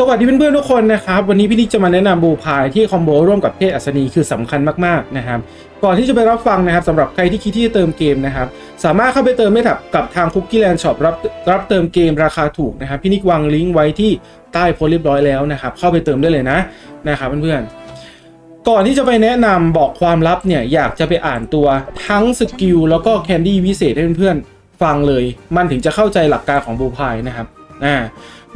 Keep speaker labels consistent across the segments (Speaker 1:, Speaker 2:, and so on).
Speaker 1: สวัสดีเพื่อนๆทุกคนนะครับวันนี้พี่นิกจะมาแนะนำบูพายที่คอมโบร่วมกับเทพอัศนีคือสำคัญมากๆนะครับก่อนที่จะไปรับฟังนะครับสำหรับใครที่คิดที่จะเติมเกมนะครับสามารถเข้าไปเติมได้กับทางคุกกี้แลนด์ช็อปรับรับเติมเกมราคาถูกนะครับพี่นิกวางลิงก์ไว้ที่ใต้โพสเรียบร้อยแล้วนะครับเข้าไปเติมได้เลยนะนะครับเพื่อนๆก่อนที่จะไปแนะนำบอกความลับเนี่ยอยากจะไปอ่านตัวทั้งสกิลแล้วก็แคนดี้วิเศษให้เพื่อนๆฟังเลย มันถึงจะเข้าใจหลักการของบูพายนะครับอ่า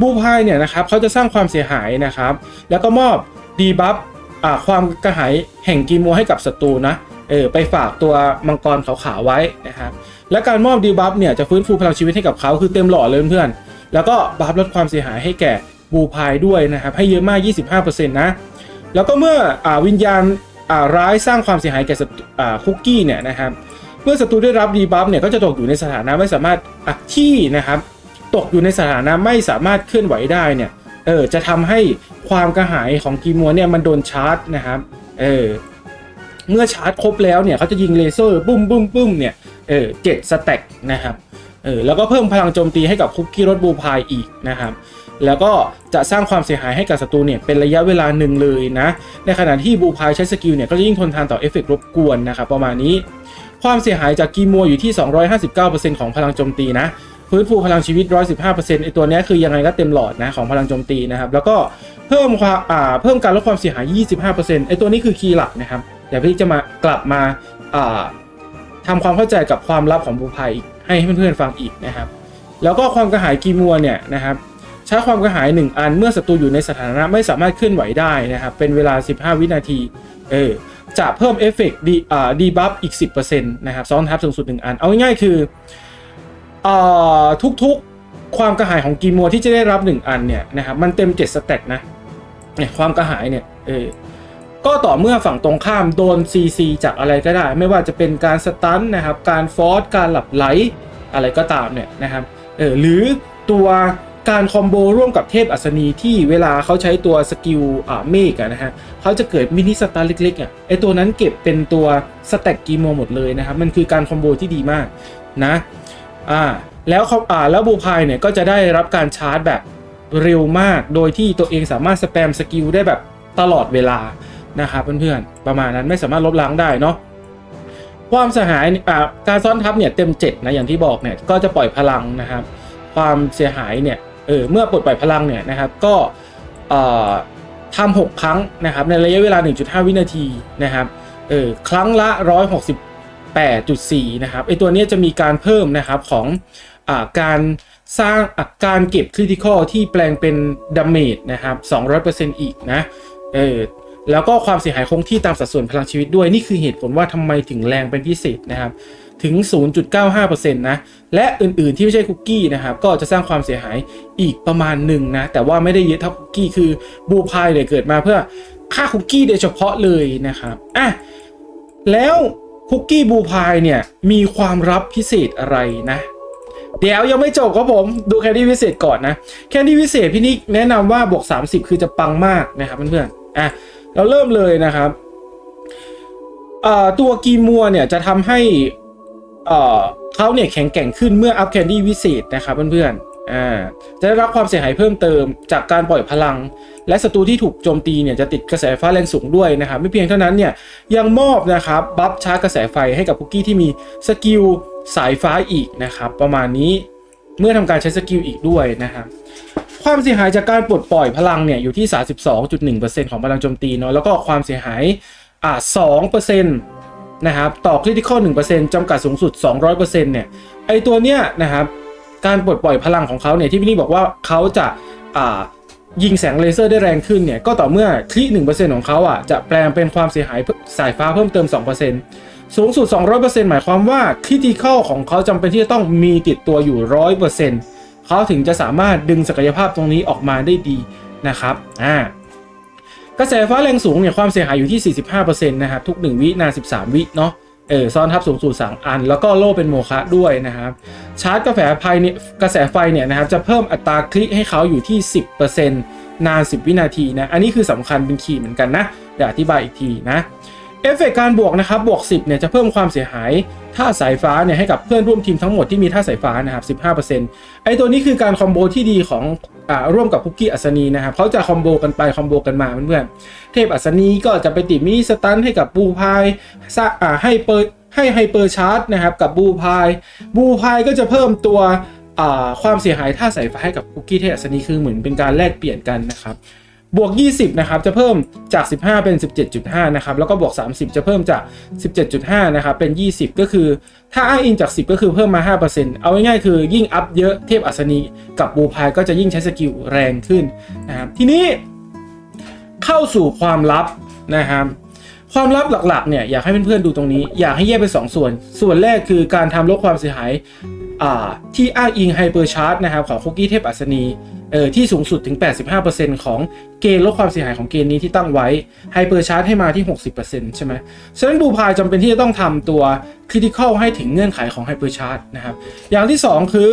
Speaker 1: บูพายเนี่ยนะครับเขาจะสร้างความเสียหายนะครับ แล้วก็มอบดีบัฟอ่าความกระหายแห่งกีโมให้กับศัตรูนะเออไปฝากตัวมังกรขาวๆไว้นะครับและการมอบดีบัฟเนี่ยจะฟื้นฟูพลังชีวิตให้กับเขาคือเต็มหล่อเลยเพื่อนๆแล้วก็บัฟลดความเสียหายให้แก่บูพายด้วยนะครับให้เยอะมาก 25%นะแล้วก็เมื่ออวิญญาณอ่าร้ายสร้างความเสียหายแก่ศัตรูอ่าคุกกี้เนี่ยนะครับเมื่อศัตรูได้รับดีบัฟเนี่ยก็จะตกอยู่ในสถานะไม่สามารถอะที่นะครับ ตกอยู่ในสถานะไม่สามารถเคลื่อนไหวได้เนี่ยเออจะทำให้ความกระหายของกีมัวเนี่ยมันโดนชาร์จนะครับเออเมื่อชาร์จครบแล้วเนี่ยเขาจะยิงเลเซอร์ปุ้มปุ้มปุ้มเนี่ยเออเจ็ดสแต็กนะครับเออแล้วก็เพิ่มพลังโจมตีให้กับคุกกี้รถบูพายอีกนะครับแล้วก็จะสร้างความเสียหายให้กับศัตรูเนี่ยเป็นระยะเวลาหนึ่งเลยนะ ในขณะที่บูพายใช้สกิลเนี่ยก็จะยิ่งทนทานต่อเอฟเฟกต์รบกวนนะครับประมาณนี้ ความเสียหายจากกีมัวอยู่ที่ 259%ของพลังโจมตีนะ ฟื้นฟูพลังชีวิต 115%ไอตัวนี้คือยังไงก็เต็มหลอดนะของพลังโจมตีนะครับ แล้วก็เพิ่มความอ่าเพิ่มการลดความเสียหาย 25%ไอตัวนี้คือคีย์หลักนะครับเดี๋ยวพี่จะมากลับมาอ่าทำความเข้าใจกับความลับของบูพายให้เพื่อนๆฟังอีกนะครับ แล้วก็ความกระหายกีมัวเนี่ยนะครับใช้ความกระหาย 1 อันเมื่อศัตรูอยู่ในสถานะไม่สามารถเคลื่อนไหวได้นะครับเป็นเวลา 15 วินาทีเออจะเพิ่มเอฟเฟกต์ดีอ่าดีบัฟอีก 10%นะครับซ้อนทับสูงสุด 1 อัน เอาง่ายๆคือ ทุกๆความกระหายของกีมัวที่จะได้รับ 1 อันเนี่ยนะครับมันเต็ม 7 สแต็กนะเนี่ยความกระหายเนี่ยเออก็ต่อเมื่อฝั่งตรงข้ามโดน CC จากอะไรก็ได้ ไม่ว่าจะเป็นการสตันนะครับการฟอสการหลับไหลอะไรก็ตามเนี่ยนะครับเออหรือตัวการคอมโบร่วมกับเทพอัศนีที่เวลาเขาใช้ตัวสกิลอ่าเมกะนะฮะเขาจะเกิดมินิสตาร์เล็กๆอะไอตัวนั้นเก็บเป็นตัวสแต็กกีโมหมดเลยนะครับ มันคือการคอมโบที่ดีมากนะ อ่าแล้วเขาอ่าแล้วบูพายเนี่ยก็จะได้รับการชาร์จแบบเร็วมาก โดยที่ตัวเองสามารถสแปมสกิลได้แบบตลอดเวลานะครับเพื่อนๆ ประมาณนั้นไม่สามารถลบล้างได้เนาะความเสียหายอ่าการซ้อนทับเนี่ยเต็ม7นะอย่างที่บอกเนี่ยก็จะปล่อยพลังนะครับ ความเสียหายเนี่ยเออเมื่อปลดปล่อยพลังเนี่ยนะครับก็อ่อทำหกครั้งนะครับในระยะเวลา 1.5 วินาทีนะครับเออครั้งละ 18.4 นะครับไอตัวนี้จะมีการเพิ่มนะครับของอการสร้างอะการเก็บคริติคอลที่แปลงเป็นดาเมจนะครับ 200%อีกนะเออแล้วก็ความเสียหายคงที่ตามสัดส่วนพลังชีวิตด้วยนี่คือเหตุผลว่าทำไมถึงแรงเป็นพิเศษนะครับ ถึง 0.95%นะและอื่นๆที่ไม่ใช่คุกกี้นะครับ ก็จะสร้างความเสียหายอีกประมาณหนึ่งนะ แต่ว่าไม่ได้เยอะเท่าคุกกี้คือบูพายเนี่ยเกิดมาเพื่อฆ่าคุกกี้โดยเฉพาะเลยนะครับอะแล้ว คุกกี้บูพายเนี่ยมีความลับพิเศษอะไรนะ เดี๋ยวยังไม่จบครับผมดูแคนดี้พิเศษก่อนนะแคนดี้พิเศษพี่นิกแนะนำว่าบวก 30 คือจะปังมากนะครับเพื่อนๆอะเราเริ่มเลยนะครับตัวกีมัวเนี่ยจะทำให้เอ่อเขาเนี่ยแข็งแกร่งขึ้นเมื่ออัพแคนดี้วิเศษนะครับเพื่อนๆ อ่าจะได้รับความเสียหายเพิ่มเติมจากการปล่อยพลัง และศัตรูที่ถูกโจมตีเนี่ยจะติดกระแสฟ้าแรงสูงด้วยนะครับไม่เพียงเท่านั้นเนี่ยยังมอบนะครับบัฟชาร์จกระแสไฟให้กับคุกกี้ที่มีสกิลสายฟ้าอีกนะครับประมาณนี้เมื่อทำการใช้สกิลอีกด้วยนะครับความเสียหายจากการปลดปล่อยพลังเนี่ยอยู่ที่ 32.1%ของพลังโจมตีเนาะแล้วก็ความเสียหายอ่า2%นะครับต่อคริติคอล1%จำกัดสูงสุด 200%เนี่ยไอตัวเนี้ยนะครับ การปลดปล่อยพลังของเขาเนี่ยที่พี่นี่บอกว่าเขาจะอ่ายิงแสงเลเซอร์ได้แรงขึ้นเนี่ย ก็ต่อเมื่อคลิ1%ของเขาอะจะแปลงเป็นความเสียหายสายฟ้าเพิ่มเติม2%สูงสุด 200%หมายความว่าคริติคอลของเขาจำเป็นที่จะต้องมีติดตัวอยู่ 100%เขาถึงจะสามารถดึงศักยภาพตรงนี้ออกมาได้ดีนะครับอ่ากระแสฟ้าแรงสูงเนี่ยความเสียหายอยู่ที่ 45%นะครับทุก 1 วินาน13 วิเนาะ เออซ้อนทับสูงสุด3อัน แล้วก็โล่เป็นโมฆะด้วยนะครับ ชาร์จกระแสไฟเนี่ยกระแสไฟเนี่ยนะครับจะเพิ่มอัตราคลิกให้เขาอยู่ที่ 10%นาน 10 วินาทีนะ อันนี้คือสำคัญเป็นคีย์เหมือนกันนะ เดี๋ยวอธิบายอีกทีนะ เอฟเฟกต์การบวกนะครับบวก 10เนี่ยจะเพิ่มความเสียหายท่าสายฟ้าเนี่ยให้กับเพื่อนร่วมทีมทั้งหมดที่มีท่าสายฟ้านะครับ 15%ไอตัวนี้คือการคอมโบที่ดีของอ่าร่วมกับคุกกี้อัศนีนะครับเขาจะคอมโบกันไปคอมโบกันมาเพื่อนๆเทพอัศนีก็จะไปติดมินิสตันให้กับบูพายซะอ่าให้เปิดให้ไฮเปอร์ชาร์จนะครับกับบูพายบูพายก็จะเพิ่มตัวอ่าความเสียหายท่าสายฟ้าให้กับคุกกี้เทพอัศนีคือเหมือนเป็นการแลกเปลี่ยนกันนะครับ บวก 20 นะครับ จะเพิ่มจาก 15 เป็น 17.5 นะครับ แล้วก็บวก 30 จะเพิ่มจาก 17.5 นะครับ เป็น 20 ก็คือ ถ้าอ้างอิงจาก 10 ก็คือเพิ่มมา 5%เอาง่ายๆ คือยิ่งอัพเยอะเทพอัศนีกับบูพายก็จะยิ่งใช้สกิลแรงขึ้นนะครับ ทีนี้เข้าสู่ความลับนะครับความลับหลักๆเนี่ยอยากให้เพื่อนๆดูตรงนี้ อยากให้แยกเป็น 2 ส่วน ส่วนแรกคือการทำลดความเสียหายที่อ้างอิงไฮเปอร์ชาร์จนะครับของคุกกี้เทพอัศนี เออที่สูงสุดถึง 85%ของเกณฑ์ลดความเสียหายของเกณฑ์นี้ที่ตั้งไว้ไฮเปอร์ชาร์จให้มาที่ 60%ใช่ไหมฉะนั้นบูพายจำเป็นที่จะต้องทำตัวคริติคอลให้ถึงเงื่อนไขของไฮเปอร์ชาร์จนะครับ อย่างที่ 2 คือ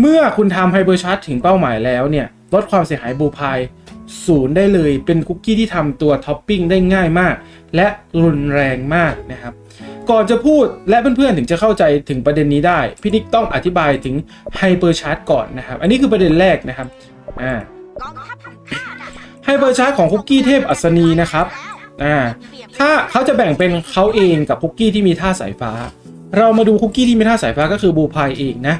Speaker 1: เมื่อคุณทำไฮเปอร์ชาร์จถึงเป้าหมายแล้วเนี่ยลดความเสียหายบูพายศูนย์ได้เลยเป็นคุกกี้ที่ทำตัวท็อปปิ้งได้ง่ายมาก และรุนแรงมากนะครับ ก่อนจะพูดและเพื่อนๆถึงจะเข้าใจถึงประเด็นนี้ได้พี่นิกต้องอธิบายถึงไฮเปอร์ชาร์จก่อนนะครับ อันนี้คือประเด็นแรกนะครับอ่า
Speaker 2: กองทัพของข้าน่ะ
Speaker 1: ไฮเปอร์ชาร์จของคุกกี้เทพอัศนีนะครับอ่าถ้าเขาจะแบ่งเป็นเขาเองกับคุกกี้ที่มีท่าสายฟ้า เรามาดูคุกกี้ที่มีท่าสายฟ้าก็คือบูพายเองนะ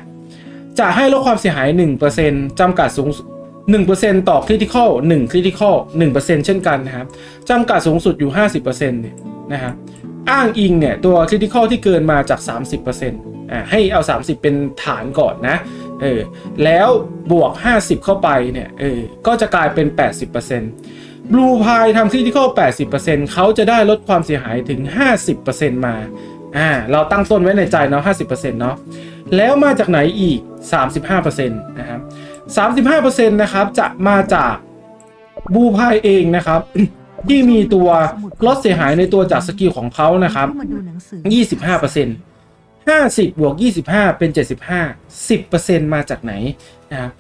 Speaker 1: จะให้ลดความเสียหาย 1%จำกัดสูงสุด1%ต่อคริติคอล1คริติคอล1%เช่นกันนะครับจำกัดสูงสุดอยู่ 50%เนี่ยนะครับ อ้างอิงเนี่ยตัวคริติคอลที่เกินมาจาก 30%อ่าให้เอา 30 เป็นฐานก่อนนะเออแล้วบวก 50 เข้าไปเนี่ยเออก็จะกลายเป็น 80%บลูพายทำคริติคอล80%เขาจะได้ลดความเสียหายถึง 50%มา อ่า เราตั้งต้นไว้ในใจเนาะ50%เนาะ แล้วมาจากไหนอีก 35%นะครับ35%นะครับ จะมาจากบูพายเองนะครับ ที่มีตัวลดเสียหายในตัวจากสกิลของเขานะครับ
Speaker 2: มาดูหนังสือ
Speaker 1: 25% 50 บวก 25 เป็น 75 10%มาจากไหนนะครับ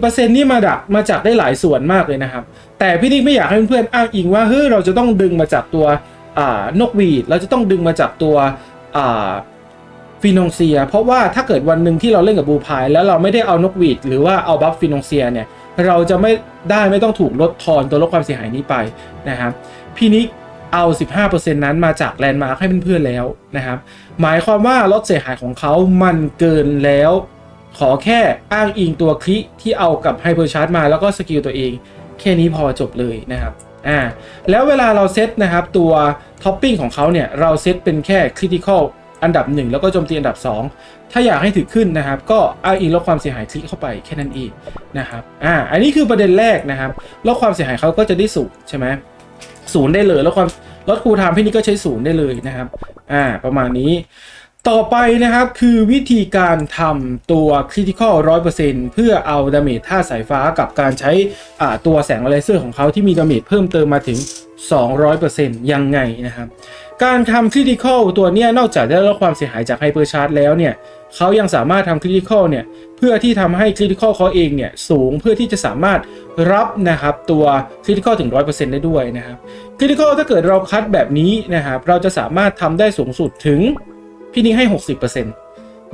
Speaker 1: 10%นี่มาดักมาจากได้หลายส่วนมากเลยนะครับ แต่พี่นิกไม่อยากให้เพื่อนๆอ้างอิงว่าเฮ้ยเราจะต้องดึงมาจากตัวนกหวีด เราจะต้องดึงมาจากตัว ฟินองเซีย เพราะว่าถ้าเกิดวันหนึ่งที่เราเล่นกับบูพายแล้วเราไม่ได้เอานกหวีดหรือว่าเอาบัฟฟินองเซียเนี่ยเราจะไม่ได้ไม่ต้องถูกลดทอนตัวลดความเสียหายนี้ไปนะครับพี่นิกเอา 15%นั้นมาจากแลนด์มาร์คให้เพื่อนๆแล้วนะครับ หมายความว่าลดเสียหายของเขามันเกินแล้ว ขอแค่อ้างอิงตัวคลิที่เอากับไฮเปอร์ชาร์จมาแล้วก็สกิลตัวเอง แค่นี้พอจบเลยนะครับอ่าแล้วเวลาเราเซตนะครับตัวท็อปปิ้งของเขาเนี่ย เราเซตเป็นแค่คริติคอล อันดับ 1 แล้วก็โจมตีอันดับ 2 ถ้าอยากให้ถึงขึ้นนะครับ ก็อ้างอิงลดความเสียหายคลิกเข้าไปแค่นั้นเองนะครับอ่าอันนี้คือประเด็นแรกนะครับลดความเสียหายเขาก็จะได้สูงใช่ไหมศูนย์ได้เลยล้วความลดคูลไทม์พี่นี่ก็ใช้ศูนย์ได้เลยนะครับอ่าประมาณนี้ ต่อไปนะครับคือวิธีการทำตัว Critical 100%เพื่อเอาดาเมจท่าสายฟ้ากับการใช้อ่าตัวแสงเลเซอร์ของเขาที่มีดาเมจเพิ่มเติมมาถึง 200%ยังไงนะครับ การทำ Critical ตัวเนี้ยนอกจากได้ลดความเสียหายจาก Hyper Charge แล้วเนี่ยเขายังสามารถทำ Critical เนี่ยเพื่อที่ทำให้ Critical เขาเองเนี่ยสูงเพื่อที่จะสามารถรับนะครับตัว Critical ถึง 100%ได้ด้วยนะครับ Critical ถ้าเกิดเราคัดแบบนี้นะครับเราจะสามารถทำได้สูงสุดถึงพี่นิ้งให้ 60%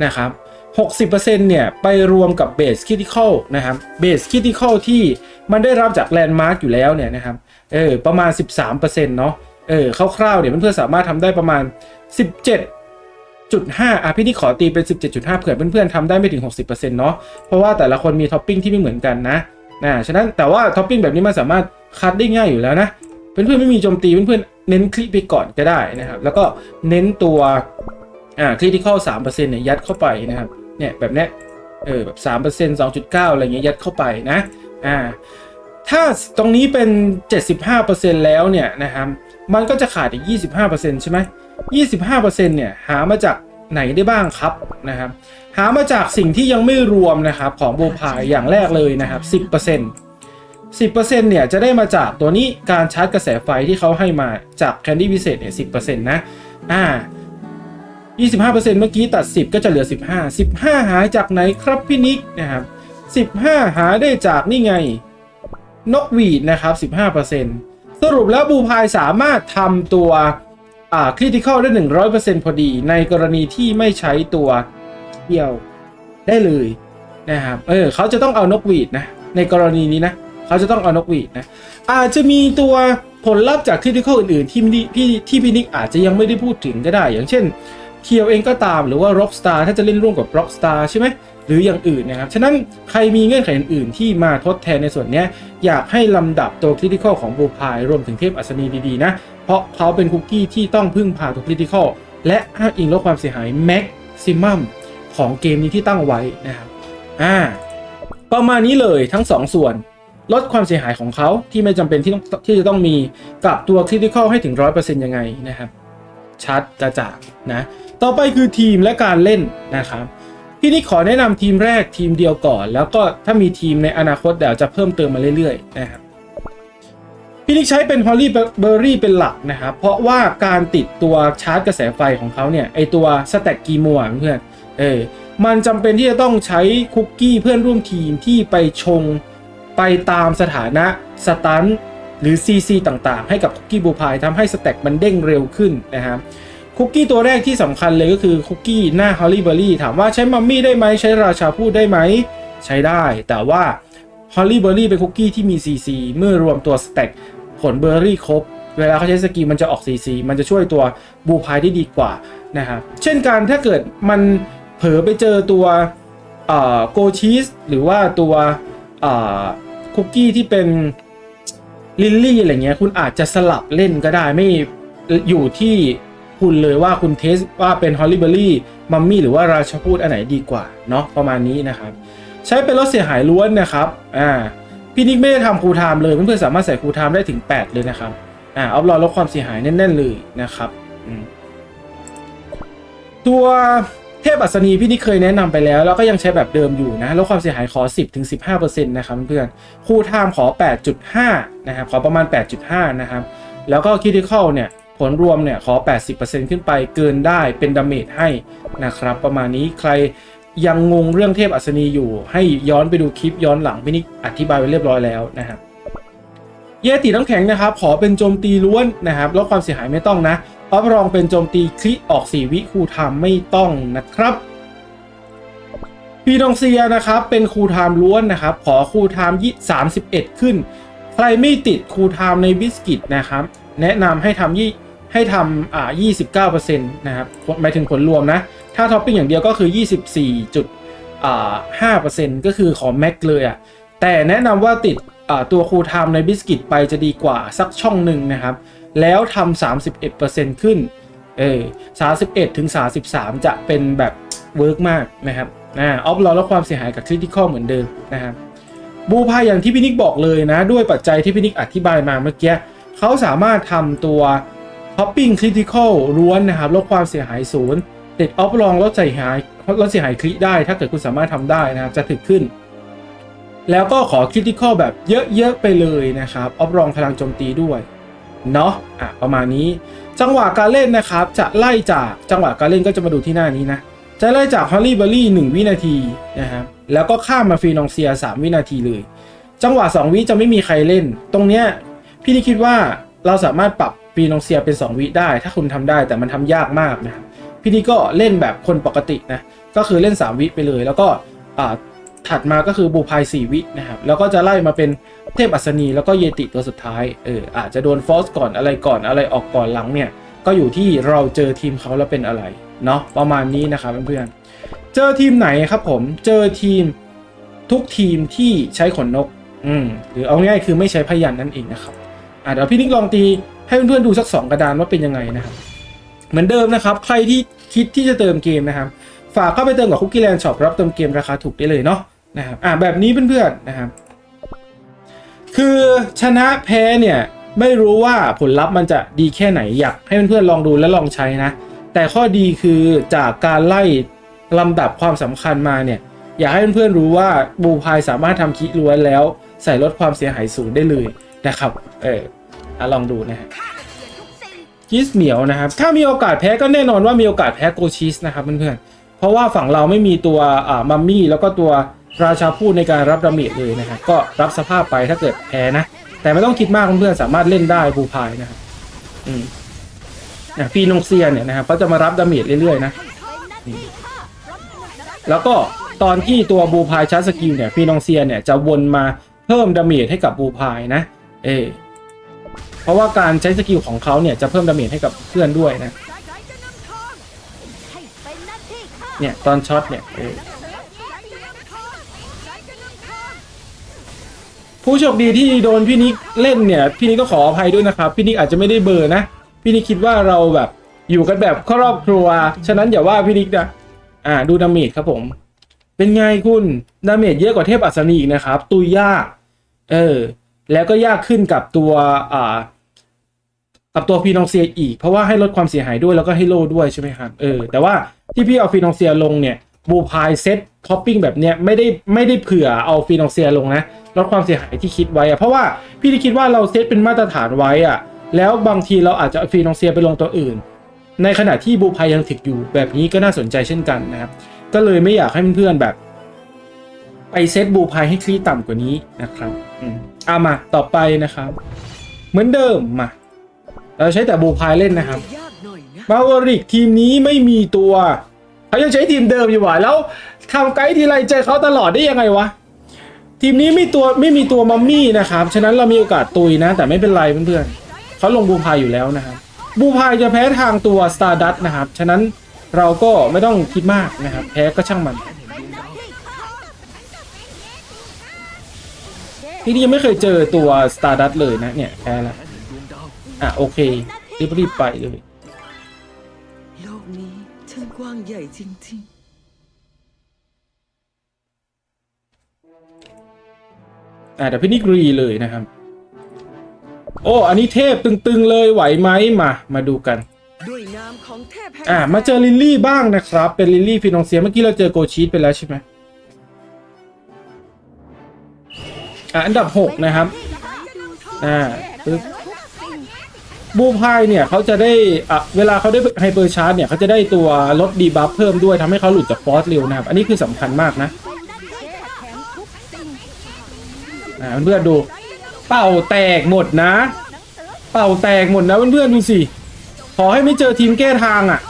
Speaker 1: นะครับ 60%เนี่ย ไปรวมกับเบสคิติคอลนะครับเบสคิติคอลที่มันได้รับจากแลนด์มาร์กอยู่แล้วเนี่ยนะครับเออประมาณ 13%เนาะเออคร่าวๆเนี่ยเพื่อนๆสามารถทำได้ประมาณ17.5อะพี่นี่ขอตีเป็น 17.5 เผื่อเพื่อนๆทำได้ไม่ถึง 60%เนาะเพราะว่าแต่ละคนมีท็อปปิ้งที่ไม่เหมือนกันนะนะฉะนั้นแต่ว่าท็อปปิ้งแบบนี้มันสามารถคัดได้ง่ายอยู่แล้วนะ เพื่อนๆไม่มีโจมตีเพื่อนๆเน้นคลิกไปก่อนก็ได้นะครับ แล้วก็เน้นตัวอ่าคริติคอลสามเปอร์เซ็นต์เนี่ยยัดเข้าไปนะครับ เนี่ยแบบเนี้ยเออแบบสามเปอร์เซ็นต์สองจุดเก้าอะไรเงี้ยยัดเข้าไปนะอ่าถ้าตรงนี้เป็นเจ็ดสิบห้าเปอร์เซ็นต์แล้วเนี่ยนะครับมันก็จะขาดอีกยี่สิบห้าเปอร์เซ็นต์ใช่ไหมยี่สิบห้าเปอร์เซ็นต์เนี่ยหามาจากไหนได้บ้างครับนะครับหามาจากสิ่งที่ยังไม่รวมนะครับของโบพายอย่างแรกเลยนะครับสิบเปอร์เซ็นต์10%เนี่ยจะได้มาจากตัวนี้การชาร์จกระแสไฟที่เขาให้มาจากแคนดี้พิเศษเนี่ย 10%นะอ่า 25%เมื่อกี้ตัด 10 ก็จะเหลือ 15 15 หายจากไหนครับพี่นิกนะครับ 15 หาได้จากนี่ไง นกหวีดนะครับ 15%สรุปแล้วบูพายสามารถทำตัวอ่าคริติคอลได้ 100%พอดีในกรณีที่ไม่ใช้ตัวเดียวได้เลยนะครับเออเขาจะต้องเอานกหวีดนะ ในกรณีนี้นะเขาจะต้องเอานกหวีดนะอาจจะมีตัวผลลัพธ์จากคริติคอลอื่นๆที่พี่ที่พี่นิกอาจจะยังไม่ได้พูดถึงก็ได้ อย่างเช่น เคียวเองก็ตามหรือว่า Rockstar ถ้าจะเล่นร่วมกับ Rockstar ใช่ไหมหรืออย่างอื่นนะครับ ฉะนั้นใครมีเงื่อนไขอื่นๆ ที่มาทดแทนในส่วนนี้ อยากให้ลำดับตัวคริติคอลของบูพายรวมถึงเทพอัศนีดีๆนะ เพราะเขาเป็นคุกกี้ที่ต้องพึ่งพาตัวคริติคอลและอ้างอิงลดความเสียหายแม็กซิมัมของเกมนี้ที่ตั้งไว้นะครับอ่าประมาณนี้เลยทั้งสองส่วน ลดความเสียหายของเขาที่ไม่จำเป็นที่ต้องที่จะต้องมีกับตัวคริติคอลให้ถึง 100%ยังไงนะครับ ชัดกระจ่างนะ ต่อไปคือทีมและการเล่นนะครับพี่นิกขอแนะนำทีมแรกทีมเดียวก่อน แล้วก็ถ้ามีทีมในอนาคตเดี๋ยวจะเพิ่มเติมมาเรื่อยๆนะครับพี่นิกใช้เป็นฮอลลี่เบอร์รี่เป็นหลักนะครับเพราะว่าการติดตัวชาร์จกระแสไฟของเขาเนี่ยไอตัวสแต็กกีมัวเพื่อนเออมันจำเป็นที่จะต้องใช้คุกกี้เพื่อนร่วมทีมที่ไปชงไปตามสถานะสตันหรือ CC ต่างๆ ให้กับคุกกี้บูพายทำให้สแต็กมันเด้งเร็วขึ้นนะครับ คุกกี้ตัวแรกที่สำคัญเลยก็คือคุกกี้หน้าฮอลลี่เบอร์รี่ถามว่าใช้มัมมี่ได้ไหมใช้ราชาพูดได้ไหม ใช้ได้ แต่ว่าฮอลลี่เบอร์รี่เป็นคุกกี้ที่มี CC เมื่อรวมตัวสแต็กผลเบอร์รี่ครบ เวลาเขาใช้สกีมันจะออก CC มันจะช่วยตัวบูพายได้ดีกว่านะครับเช่นกันถ้าเกิดมันเผลอไปเจอตัวโกชีสหรือว่าตัวอ่าคุกกี้ที่เป็นลิลลี่อะไรเงี้ยคุณอาจจะสลับเล่นก็ได้ไม่อยู่ที่ คุณเลยว่าคุณเทสว่าเป็นฮอลลีเบอรี่มัมมี่หรือว่าราชพูดอันไหนดีกว่าเนาะประมาณนี้นะครับ ใช้เป็นรถเสียหายล้วนนะครับอ่าพี่นิกไม่ได้ทำคูลไทม์เลยเพื่อนๆสามารถใส่คูลไทม์ได้ถึง 8 เลยนะครับอ่าเอารอลดความเสียหายแน่นๆเลยนะครับตัวเทพอัศนีพี่นี่เคยแนะนำไปแล้ว แล้วก็ยังใช้แบบเดิมอยู่นะลดความเสียหายขอ 10ถึง15%นะครับเพื่อนๆคู่ไทม์ขอ 8.5 นะครับ ขอประมาณ 8.5 นะครับ แล้วก็คิติคอลเนี่ย ผลรวมเนี่ยขอ 80%ขึ้นไปเกินได้เป็นดาเมจให้นะครับ ประมาณนี้ใครยังงงเรื่องเทพอัศนีอยู่ ให้ย้อนไปดูคลิปย้อนหลังพี่นิกอธิบายไว้เรียบร้อยแล้วนะครับเยติน้ำแข็งนะครับ ขอเป็นโจมตีล้วนนะครับลดความเสียหายไม่ต้องนะรับรองเป็นโจมตีคลิออก4วิคูลไทม์ไม่ต้องนะครับพีดองเซียนะครับ เป็นคูลไทม์ล้วนนะครับ ขอคูลไทม์ยี่31ขึ้น ใครไม่ติดคูลไทม์ในบิสกิตนะครับ แนะนำให้ทำยี่ ให้ทำอ่า29%นะครับหมายถึงผลรวมนะ ถ้าท็อปปิ้งอย่างเดียวก็คือ 24จุดอ่า5%ก็คือขอแม็กเลยอะ่ะแต่แนะนำว่าติดอ่าตัวครูไทม์ในบิสกิตไปจะดีกว่าสักช่องหนึ่งนะครับ แล้วทำ31%ขึ้นเออ31ถึง33 จะเป็นแบบเวิร์กมากนะครับอ่าออฟลอแลดความเสียหายกับคริติคอลเหมือนเดิมนะครับบูพายอย่างที่พี่นิกบอกเลยนะ ด้วยปัจจัยที่พี่นิกอธิบายมาเมื่อกี้เขาสามารถทำตัว ท็อปปิ้งคริติคอลล้วนนะครับลดความเสียหายศูนย์ติดออฟลองลดเสียหายลดเสียหายคลิได้ ถ้าเกิดคุณสามารถทำได้นะครับ จะถึกขึ้น แล้วก็ขอคริติคอลแบบเยอะ ๆ ไปเลยนะครับออฟรองพลังโจมตีด้วยเนาะอะประมาณนี้ จังหวะการเล่นนะครับ จะไล่จากจังหวะการเล่นก็จะมาดูที่หน้านี้นะ จะไล่จากฮอลลี่เบอรี่1วินาทีนะครับแล้วก็ข้ามมาฟีนองเซีย 3 วินาทีเลย จังหวะ 2 วิจะไม่มีใครเล่น ตรงเนี้ยพี่นี่คิดว่าเราสามารถปรับ ฟรีนองเซียเป็น 2 วิได้ ถ้าคุณทำได้แต่มันทำยากมากนะครับพี่นี่ก็เล่นแบบคนปกตินะก็คือเล่น 3 วิไปเลย แล้วก็ถัดมาก็คือบูพาย4วินะครับแล้วก็จะไล่มาเป็นเทพอัศนีแล้วก็เยติตัวสุดท้ายเอออาจจะโดนฟอสก่อนอะไรก่อนอะไรออกก่อนหลังเนี่ยก็อยู่ที่เราเจอทีมเขาแล้วเป็นอะไรเนาะประมาณนี้นะครับเพื่อนๆเจอทีมไหนครับผมเจอทีมทุกทีมที่ใช้ขนนกอืมหรือเอาง่ายคือไม่ใช้พยันนั่นเองนะครับอะเดี๋ยวพี่นิกลองตี ให้เพื่อนๆดูสักสองกระดานว่าเป็นยังไงนะครับ เหมือนเดิมนะครับ ใครที่คิดที่จะเติมเกมนะครับ ฝากเข้าไปเติมกับคุกกี้แลนด์ช็อปรับเติมเกมราคาถูกได้เลยเนาะนะครับอะแบบนี้เพื่อนๆนะครับ คือชนะแพ้เนี่ยไม่รู้ว่าผลลัพธ์มันจะดีแค่ไหนอยากให้เพื่อนๆลองดูและลองใช้นะ แต่ข้อดีคือจากการไล่ลำดับความสำคัญมาเนี่ยอยากให้เพื่อนๆรู้ว่าบูพายสามารถทำคิดล้วนแล้ว ใส่ลดความเสียหายสูงได้เลยนะครับ เออ อะลองดูนะฮะชีสเหมียวนะครับ ถ้ามีโอกาสแพ้ก็แน่นอนว่ามีโอกาสแพ้โกชีสนะครับเพื่อนๆ เพราะว่าฝั่งเราไม่มีตัวอ่ามัมมี่แล้วก็ตัวราชาพูดในการรับดาเมจเลยนะครับก็รับสภาพไปถ้าเกิดแพ้นะ แต่ไม่ต้องคิดมากเพื่อนๆสามารถเล่นได้บูพายนะครับอืมนี่ยฟีนงเซียเนี่ยนะครับเขาจะมารับดาเมจเรื่อยๆนะแล้วก็ตอนที่ตัวบูพายชาร์จสกิลเนี่ยฟีนองเซียเนี่ยจะวนมาเพิ่มดาเมจให้กับบูพายนะ เออ เพราะว่าการใช้สกิลของเขาเนี่ยจะเพิ่มดาเมจให้กับเพื่อนด้วยนะ
Speaker 2: เนี่
Speaker 1: ยตอนช็อตเนี่ยผู้โชคดีที่โดนพี่นิกเล่นเนี่ยพี่นิกก็ขออภัยด้วยนะครับ พี่นิกอาจจะไม่ได้เบอร์นะ พี่นิกคิดว่าเราแบบอยู่กันแบบครอบครัว ฉะนั้นอย่าว่าพี่นิกนะอ่าดูดาเมจครับผม เป็นไงคุณดาเมจเยอะกว่าเทพอัศนีอีกนะครับ ตุยยาก เออ แล้วก็ยากขึ้นกับตัวอ่า กับตัวฟีนองเซียอีก เพราะว่าให้ลดความเสียหายด้วยแล้วก็ให้โลด้วยใช่ไหมครับเออแต่ว่าที่พี่เอาฟีนองเซียลงเนี่ยบูพายเซตท็อปปิ้งแบบเนี้ยไม่ได้ไม่ได้เผื่อเอาฟีนองเซียลงนะลดความเสียหายที่คิดไว้อะเพราะว่าพี่ที่คิดว่าเราเซตเป็นมาตรฐานไว้อะแล้วบางทีเราอาจจะฟีนองเซียไปลงตัวอื่น ในขณะที่บูพายยังถึกอยู่แบบนี้ก็น่าสนใจเช่นกันนะครับก็เลยไม่อยากให้เพื่อนๆแบบ ไปเซตบูพายให้คลีต่ำกว่านี้นะครับอืมเอามาต่อไปนะครับ เหมือนเดิมมา เราใช้แต่บูพายเล่นนะครับ
Speaker 3: ยากหน่อยนะ
Speaker 1: มาวริกทีมนี้ไม่มีตัวเขายังใช้ทีมเดิมอยู่หว่าแล้วทำไกด์ทีไรเจอเขาตลอดได้ยังไงวะทีมนี้ไม่ตัวไม่มีตัวมัมมี่นะครับ ฉะนั้นเรามีโอกาสตุยนะ แต่ไม่เป็นไรเพื่อนๆเขาลงบูพายอยู่แล้วนะครับบูพายจะแพ้ทางตัวสตาร์ดัตนะครับ ฉะนั้นเราก็ไม่ต้องคิดมากนะครับ แพ้ก็ช่างมันที่นี่ยังไม่เคยเจอตัวสตาร์ดัตเลยนะเนี่ยแพ้แล้ว อะโอเครีบๆไปเลย
Speaker 3: โลกนี้ช่างกว้างใหญ่จริง
Speaker 1: อ่าเดี๋ยวพี่นิกรีเลยนะครับ โอ้ อันนี้เทพตึงๆเลยไหวไหมมา มาดูกัน
Speaker 3: ๆด้วยนามของเทพแห่ง
Speaker 1: อ่ามาเจอลิลลี่บ้างนะครับ เป็นลิลลี่ฟินองเซียเมื่อกี้เราเจอโกชีตไปแล้วใช่ไหมอ่าอันดับ 6 นะครับ อ่าปึ๊บ บูพายเนี่ยเขาจะได้อะเวลาเขาได้ไฮเปอร์ชาร์จเนี่ยเขาจะได้ตัวลดดีบัฟเพิ่มด้วยทำให้เขาหลุดจากฟอสเร็วนะครับอันนี้คือสำคัญมากนะอ่าเพื่อนๆดู เป่าแตกหมดนะ เป่าแตกหมดนะเพื่อนๆดูสิ ขอให้ไม่เจอทีมแก้ทางอะ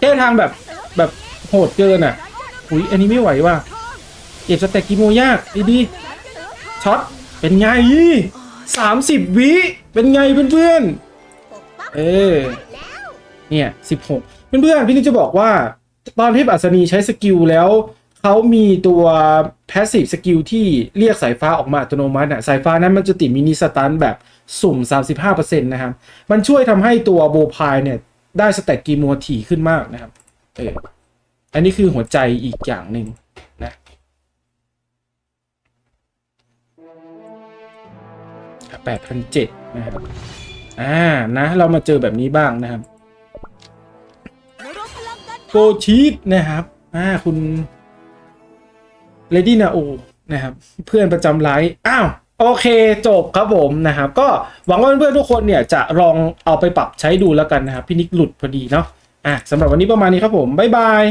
Speaker 1: แก้ทางแบบแบบโหดเกินอะอุ้ยอันนี้ไม่ไหวว่ะเก็บสเต็กกิโมยากดีๆช็อตเป็นไง สามสิบวิ เป็นไงเพื่อนๆ เออ เนี่ยสิบหกเพื่อนๆ พี่นี่จะบอกว่า ตอนที่อัศนีใช้สกิลแล้วเขามีตัวแพสซีฟสกิลที่เรียกสายฟ้าออกมาอัตโนมัติอะสายฟ้านั้นมันจะติดมินิสตันแบบสุ่ม 35%นะครับ มันช่วยทำให้ตัวโบพายเนี่ย ได้สเต็กกีโมถี่ขึ้นมากนะครับ เออ อันนี้คือหัวใจอีกอย่างหนึ่ง นะแปดพันเจ็ดนะครับ อ่า นะ เรามาเจอแบบนี้บ้างนะครับ โกชีตนะครับ อ่า คุณเลดี้นาโอนะครับ เพื่อนประจำไลฟ์ อ้าว โอเค จบครับผมนะครับ ก็หวังว่าเพื่อนๆทุกคนเนี่ยจะลองเอาไปปรับใช้ดูแล้วกันนะครับ พี่นิกหลุดพอดีเนาะ อะสำหรับวันนี้ประมาณนี้ครับผม บ๊ายบาย